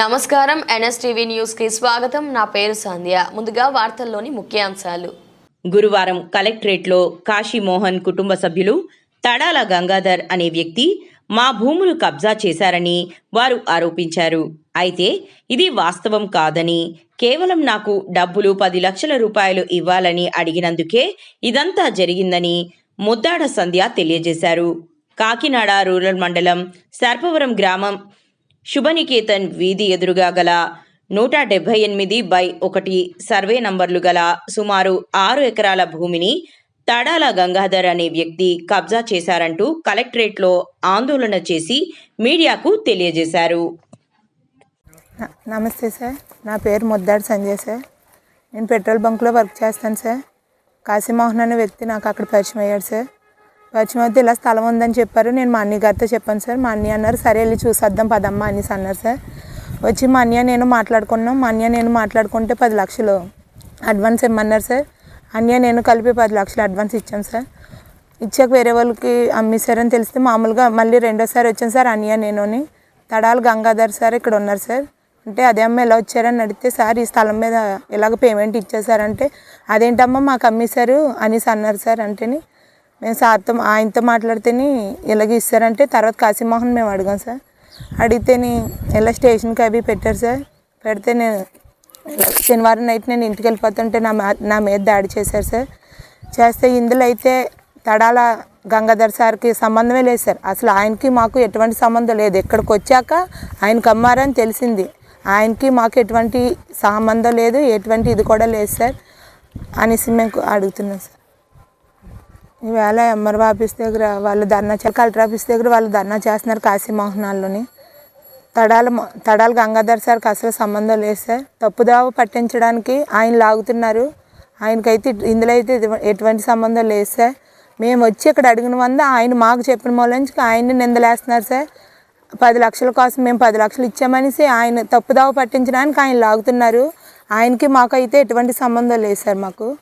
నమస్కారం ఎన్ఎస్టీవీ న్యూస్కి స్వాగతం. నా పేరు సంధ్య. ముందుగా వార్తల్లోని ముఖ్యాంశాలు. గురువారం కలెక్టరేట్లో కాశీమోహన్ కుటుంబ సభ్యులు తడాల గంగాధర్ అనే వ్యక్తి మా భూములు కబ్జా చేశారని వారు ఆరోపించారు. అయితే ఇది వాస్తవం కాదని కేవలం నాకు డబ్బులు పది లక్షల రూపాయలు ఇవ్వాలని అడిగినందుకే ఇదంతా జరిగిందని ముద్దాడ సంధ్య తెలియజేశారు. కాకినాడ రూరల్ మండలం సర్పవరం గ్రామం శుభనికేతన్ వీధి ఎదురుగా గల నూట డెబ్బై ఎనిమిది బై ఒకటి సర్వే నంబర్లు గల సుమారు ఆరు ఎకరాల భూమిని తడాల గంగాధర్ అనే వ్యక్తి కబ్జా చేశారంటూ కలెక్టరేట్లో ఆందోళన చేసి మీడియాకు తెలియజేశారు. నమస్తే సార్. నా పేరు ముద్దాడు సంజయ్ సార్. నేను పెట్రోల్ బంక్లో వర్క్ చేస్తాను సార్. కాశీమోహన్ అనే వ్యక్తి నాకు అక్కడ పరిచయం అయ్యాడు సార్. పరిచయం ఇలా స్థలం ఉందని చెప్పారు. నేను మా అన్నయ్య గారితో చెప్పాను సార్ మా అన్నయ్య అన్నారు సరే వెళ్ళి చూసేద్దాం పదమ్మా అనేసి అన్నారు సార్. వచ్చి మా అన్నయ్య నేను మాట్లాడుకున్నాం. మా అన్నయ్య నేను మాట్లాడుకుంటే పది లక్షలు అడ్వాన్స్ ఇమ్మన్నారు సార్. అన్నయ్య నేను కలిపి పది లక్షలు అడ్వాన్స్ ఇచ్చాం సార్. ఇచ్చాక వేరే వాళ్ళకి అమ్మేశారని తెలిస్తే మామూలుగా మళ్ళీ రెండోసారి వచ్చాను సార్ అన్నయ్య నేనుని తడాలు గంగాధర్ సార్ ఇక్కడ ఉన్నారు సార్. అంటే అదే అమ్మ ఎలా వచ్చారని అడిగితే సార్ ఈ స్థలం మీద ఇలాగ పేమెంట్ ఇచ్చేసారంటే అదేంటమ్మా మాకు అమ్మేశారు అనేసి అన్నారు సార్ అంటేని. మేము సార్తో ఆయనతో మాట్లాడితేని ఇలాగ ఇస్తారంటే తర్వాత కాశీమోహన్ మేము అడిగాం సార్. అడిగితేని ఇలా స్టేషన్కి అవి పెట్టారు సార్. పెడితే నేను శనివారం నైట్ నేను ఇంటికి వెళ్ళిపోతుంటే నా నా మీద దాడి చేశారు సార్. చేస్తే ఇందులో అయితే తడాల గంగాధర్ సార్కి సంబంధమే లేదు సార్. అసలు ఆయనకి మాకు ఎటువంటి సంబంధం లేదు. ఇక్కడికి వచ్చాక ఆయనకి అమ్మారని తెలిసింది. ఆయనకి మాకు ఎటువంటి సంబంధం లేదు. ఎటువంటి ఇది కూడా లేదు సార్ అనేసి మేము అడుగుతున్నాం సార్. ఈవేళ ఎంఆర్ఓ ఆఫీస్ దగ్గర వాళ్ళు ధర్నా చే కలెక్టర్ ఆఫీస్ దగ్గర వాళ్ళు ధర్నా చేస్తున్నారు కాశీమోహనాల్లోని. తడాల మ- తడాల గంగాధర్ సార్కి అసలు సంబంధం లేదు సార్. తప్పుదావ పట్టించడానికి ఆయన లాగుతున్నారు. ఆయనకైతే ఇందులో అయితే ఎటువంటి సంబంధం లేదు సార్. మేము వచ్చి ఇక్కడ అడిగిన వంద ఆయన మాకు చెప్పిన మూలంచి ఆయన్ని నిందలేస్తున్నారు సార్. పది లక్షల కోసం మేము పది లక్షలు ఇచ్చామనేసి ఆయన తప్పుదావ పట్టించడానికి ఆయన లాగుతున్నారు. ఆయనకి మాకు అయితే ఎటువంటి సంబంధం లేదు సార్ మాకు.